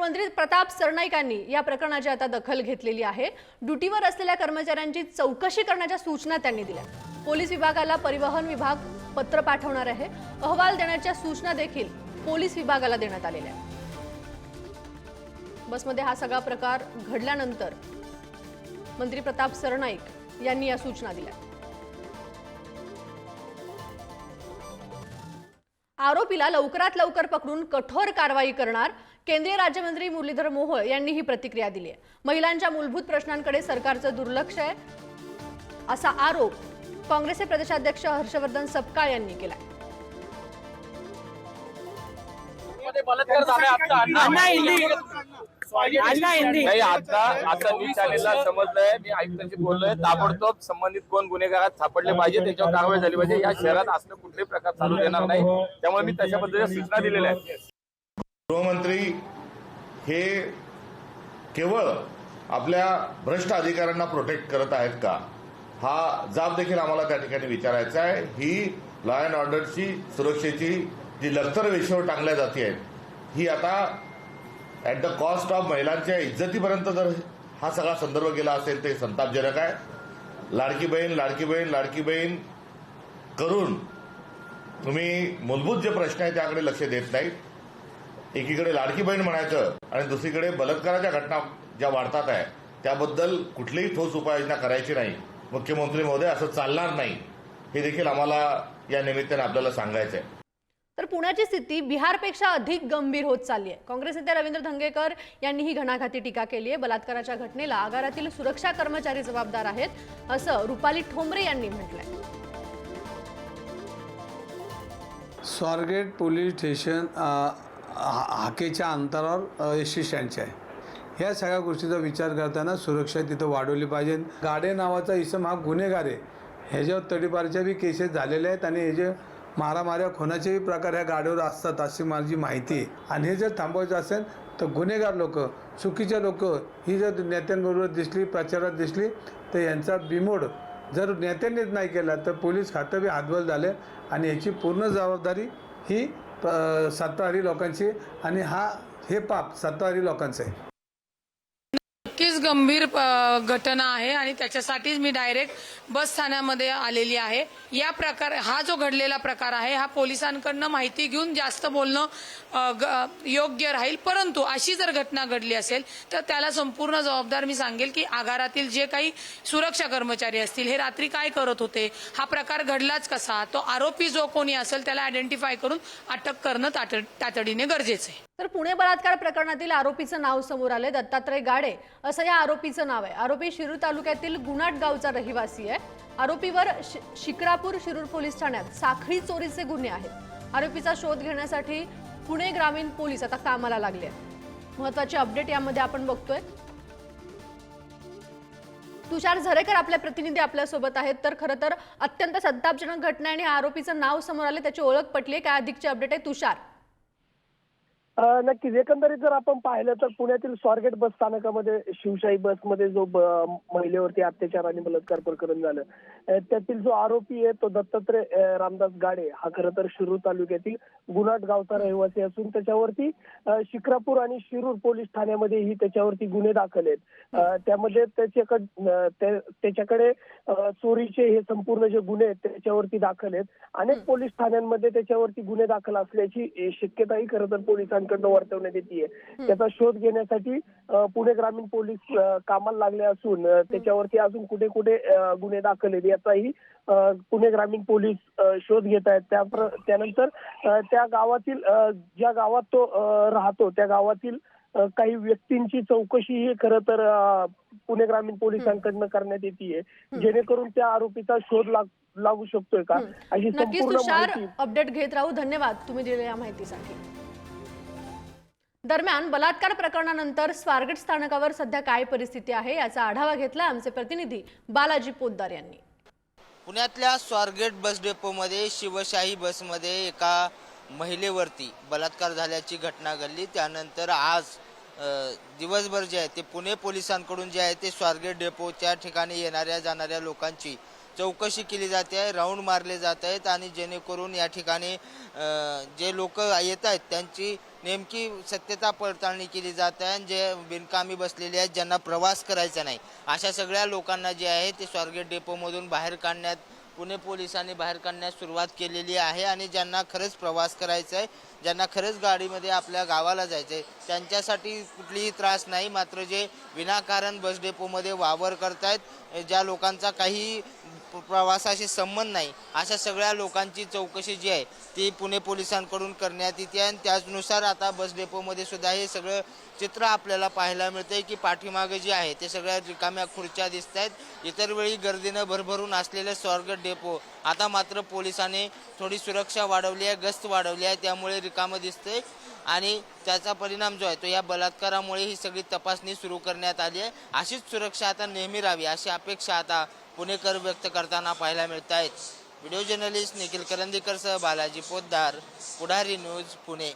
मंत्री प्रताप सरनाईकांनी या प्रकरणाची आता दखल घेतलेली आहे. ड्युटीवर असलेल्या कर्मचाऱ्यांची चौकशी करण्याच्या सूचना त्यांनी दिल्या. पोलीस विभागाला परिवहन विभाग पत्र पाठवणार आहे. अहवाल देण्याच्या सूचना देखील पोलीस विभागाला देण्यात आलेल्या बसमध्ये हा सगळा प्रकार घडल्यानंतर मंत्री प्रताप सरनाईक यांनी या सूचना दिल्या. आरोपीला लवकरात लवकर पकडून कठोर कारवाई करणार केंद्रीय राज्यमंत्री मुरलीधर मोहोळ यांनी ही प्रतिक्रिया दिली आहे. महिलांच्या मूलभूत प्रश्नांकडे सरकारचं दुर्लक्ष आहे असा आरोप काँग्रेसचे प्रदेशाध्यक्ष हर्षवर्धन सपकाळ यांनी केलाय. मध्ये बलात्कार झाला आता आता चॅनेलला समजलंय मी आयुक्तांशी बोललोय. ताबडतोब संबंधित कोण गुन्हेगारात सापडले पाहिजे त्याच्यावर कारवाई झाली पाहिजे. या शहरात असलं कुठलेही प्रकार चालू देणार नाही. त्यामुळे मी तशा पद्धतीच्या सूचना दिलेल्या आहेत. गृहमंत्री हे केवळ आपल्या भ्रष्ट अधिकाऱ्यांना प्रोटेक्ट करत आहेत का? हा जाब देखील आम्हाला त्या ठिकाणी विचारायचा आहे. ही लॉ अँड ऑर्डरची सुरक्षेची जी लखतर वेशीवर टांगल्या जाते आहेत ही आता ऍट द कॉस्ट ऑफ महिलांच्या इज्जतीपर्यंत जर हा सगळा संदर्भ गेला असेल ते संतापजनक आहे. लाडकी बहीण लाडकी बहीण लाडकी बहीण करून तुम्ही मूलभूत जे प्रश्न आहेत त्याकडे लक्ष देत नाहीत. एकीकडे लाडकी बहीण म्हणायचं आणि दुसरीकडे बलात्काराच्या घटना ज्या वाढतात आहे त्याबद्दल कुठलीही ठोस उपाययोजना करायची नाही. मुख्यमंत्री महोदय असं चालणार नाही. हे देखील आम्हाला या निमित्ताने आपल्याला सांगायचं आहे. तर पुण्याची स्थिती बिहारपेक्षा अधिक गंभीर होत चालली आहे. काँग्रेस नेते रवींद्र धंगेकर यांनी ही घणाघाती टीका केली आहे. बलात्काराच्या घटनेला आगारातील सुरक्षा कर्मचारी जबाबदार आहेत असं रुपाली ठोंबरे यांनी म्हटलंय. स्वारगेट पोलीस स्टेशन हा- हाकेच्या अंतरावर एस स्टँडचे आहे. ह्या सगळ्या गोष्टीचा विचार करताना सुरक्षा तिथं वाढवली पाहिजे. गाडे नावाचा इसम हा गुन्हेगार आहे. ह्याच्यावर तडीपारच्या बी केसेस झालेल्या आहेत आणि हे जे मारामाऱ्या खुनाचेही प्रकार ह्या गाडीवर असतात अशी माझी माहिती आहे. आणि हे जर थांबवायचं असेल तर गुन्हेगार लोक चुकीचे लोक ही जर नेत्यांबरोबर दिसली प्रचारात दिसली तर यांचा बिमोड जर नेत्यांनीच नाही केला तर पोलीस खातं बी हातबल झाले आणि याची पूर्ण जबाबदारी ही अ, सत्ताधारी लोकांची आणि हा हे पाप सत्ताधारी लोकांचं आहे. नक्कीच गंभीर घटना आहे आणि त्याच्यासाठीच मी डायरेक्ट बस स्थानकामध्ये आलेली आहे. या प्रकार हा जो घडलेला प्रकार आहे हा पोलिसांकडनं माहिती घेऊन जास्त बोलणं ग- योग्य राहील. परंतु अशी जर घटना घडली असेल तर त्याला संपूर्ण जबाबदार मी सांगेल की आगारातील जे काही सुरक्षा कर्मचारी असतील हे रात्री काय करत होते हा प्रकार घडलाच कसा? तो आरोपी जो कोणी असेल त्याला आयडेंटिफाय करून अटक करणं तातडीने गरजेचं आहे. तर पुणे बलात्कार प्रकरणातील आरोपीचं नाव समोर आले दत्तात्रय गाडे. असं या आरोपीचं नाव आहे. आरोपी शिरूर तालुक्यातील गुणाट गावचा रहिवासी आहे. आरोपीवर शि- शिक्रापूर शिरूर पोलीस ठाण्यात साखळी चोरीचे गुन्हे आहेत. आरोपीचा शोध घेण्यासाठी पुणे ग्रामीण पोलीस आता कामाला लागले आहेत. महत्वाची अपडेट यामध्ये आपण बघतोय. तुषार झरेकर आपले प्रतिनिधी आपल्यासोबत आहेत. तर खरं तर अत्यंत संतापजनक घटना आणि आरोपीचं नाव समोर आले त्याची ओळख पटली आहे. काय अधिकची अपडेट आहे? तुषार. नक्कीच. एकंदरीत जर आपण पाहिलं तर पुण्यातील स्वारगेट बस स्थानकामध्ये शिवशाही बसमध्ये जो महिलेवरती अत्याचार आणि बलात्कार प्रकरण झालं त्यातील जो आरोपी आहे तो दत्तात्रय रामदास गाडे. हा खरं तर शिरूर तालुक्यातील गुन्हाट गावचा रहिवासी असून त्याच्यावरती शिक्रापूर आणि शिरूर पोलीस ठाण्यामध्येही त्याच्यावरती गुन्हे दाखल आहेत. त्यामध्ये त्याच्याकडे त्याच्याकडे चोरीचे हे संपूर्ण जे गुन्हे आहेत त्याच्यावरती दाखल आहेत. अनेक पोलीस ठाण्यांमध्ये त्याच्यावरती गुन्हे दाखल असल्याची शक्यताही खरं तर पोलिसांकडनं वर्तवण्यात येते त्याचा शोध घेण्यासाठी पुणे ग्रामीण पोलीस कामाला लागले असून त्याच्यावरती अजून कुठे कुठे गुन्हे दाखल आहेत याचाही पुणे ग्रामीण पोलीस शोध घेत आहेत. त्या त्यानंतर त्या गावातील ज्या गावात तो राहतो त्या गावातील काही व्यक्तींची चौकशी ही खरं तर पुणे ग्रामीण पोलिसांकडनं करण्यात येते जेणेकरून त्या आरोपीचा शोध लाग- लागू शकतोय का? अशी संपूर्ण अपडेट घेत राहू. धन्यवाद तुम्ही दिलेल्या माहितीसाठी. दरम्यान बलात्कार प्रकरणानंतर स्वारगेट स्थानकावर सध्या काय परिस्थिती आहे याचा आढावा घेतला आमचे प्रतिनिधी बालाजी पोद्दार यांनी. पुण्यातल्या स्वारगेट बस डेपोमध्ये शिवशाही बसमध्ये एका महिलेवरती बलात्कार झाल्याची घटना घडली. त्यानंतर आज दिवसभर जे आहे ते पुणे पोलिसांकडून जे आहे ते स्वारगेट डेपोच्या ठिकाणी येणाऱ्या जाणाऱ्या लोकांची चौकशी केली जाते आहे राऊंड मारले जात आहेत आणि जेणेकरून या ठिकाणी जे लोक येत आहेत त्यांची नेमकी सत्यता पडताळणी केली जात आहे आणि जे बिनकामी बसलेले आहेत ज्यांना प्रवास करायचा नाही. अशा सगळ्या लोकांना जे आहे ते स्वारगेट डेपोमधून बाहेर काढण्यात पुणे पोलिसांनी बाहेर काढण्यास सुरुवात केलेली आहे आणि ज्यांना खरंच प्रवास करायचा आहे ज्यांना खरंच गाडीमध्ये आपल्या गावाला जायचं आहे त्यांच्यासाठी कुठलीही त्रास नाही मात्र जे विनाकारण बस डेपोमध्ये वावर करत आहेत ज्या लोकांचा काही प्रवासाशी संबंध नाही. अशा सगळ्या लोकांची चौकशी जी आहे ती पुणे पोलिसांकडून करण्यात येते आणि त्याचनुसार आता बस डेपोमध्ये सुद्धा हे सगळं चित्र आपल्याला पाहायला मिळतंय की पाठीमागे जे आहे ते सगळ्या रिकाम्या खुर्च्या दिसत आहेत. इतर वेळी गर्दीनं भरभरून असलेलं स्वारगेट डेपो. आता मात्र पोलिसांनी थोडी सुरक्षा वाढवली आहे गस्त वाढवली आहे त्यामुळे रिकामं दिसतंय. आणि त्याचा परिणाम जो आहे तो या बलात्कारामुळे ही सगळी तपासणी सुरू करण्यात आली आहे. अशीच सुरक्षा आता नेहमी राहावी अशी अपेक्षा आता पुणेकर व्यक्त करताना पाहायला मिळत आहेत व्हिडिओ जर्नलिस्ट निखिल करंदीकरसह बालाजी पोद्दार पुढारी न्यूज पुणे.